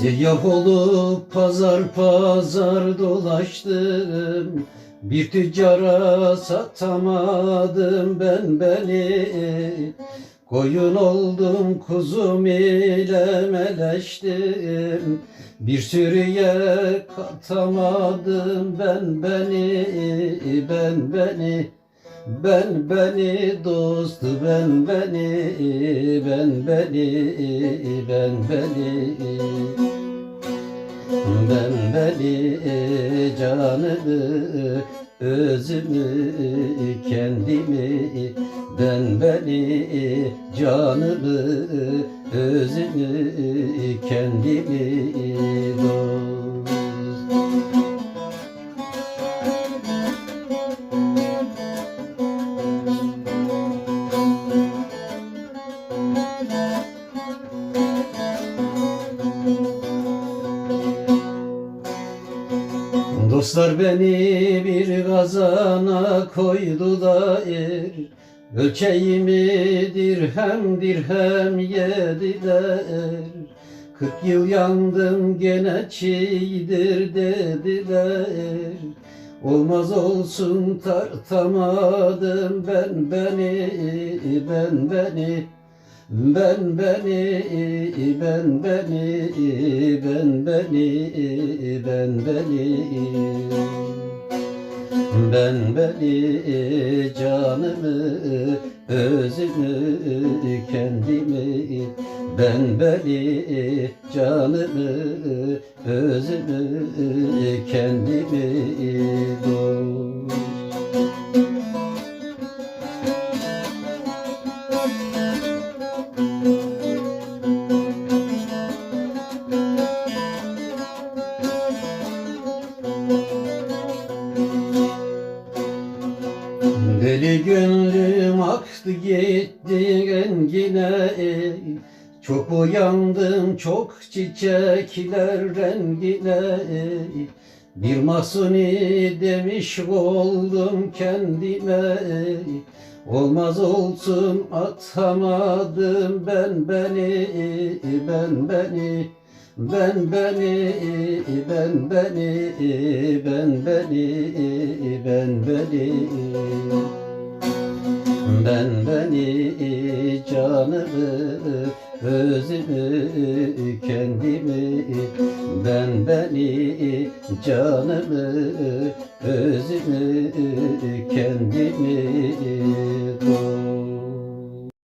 Seyyah olup pazar pazar dolaştım. Bir tüccara satamadım ben beni. Koyun oldum kuzum ile meleştim. Bir sürüye katamadım ben beni Ben beni ben beni dost ben beni ben beni ben beni. Ben beni canımı özümü kendimi. Ben beni canımı özümü kendimi Dostlar beni bir kazana koydular Ölçeğimi dirhem dirhem yediler. Kırk yıl yandım gene çiğdir dediler. Olmaz olsun tartamadım ben beni ben beni ben beni ben beni ben beni ben beni. Ben beni canımı özümü kendimi. Ben beni canımı özümü kendimi. dost Deli gönlüm aktı gitti rengine Çok uyandım çok çiçekler rengine. Bir masuni demiş oldum kendime. Olmaz olsun atamadım ben beni ben beni ben beni ben beni ben beni ben beni. Ben beni canımı özümü kendimi. Ben beni canımı özümü kendimi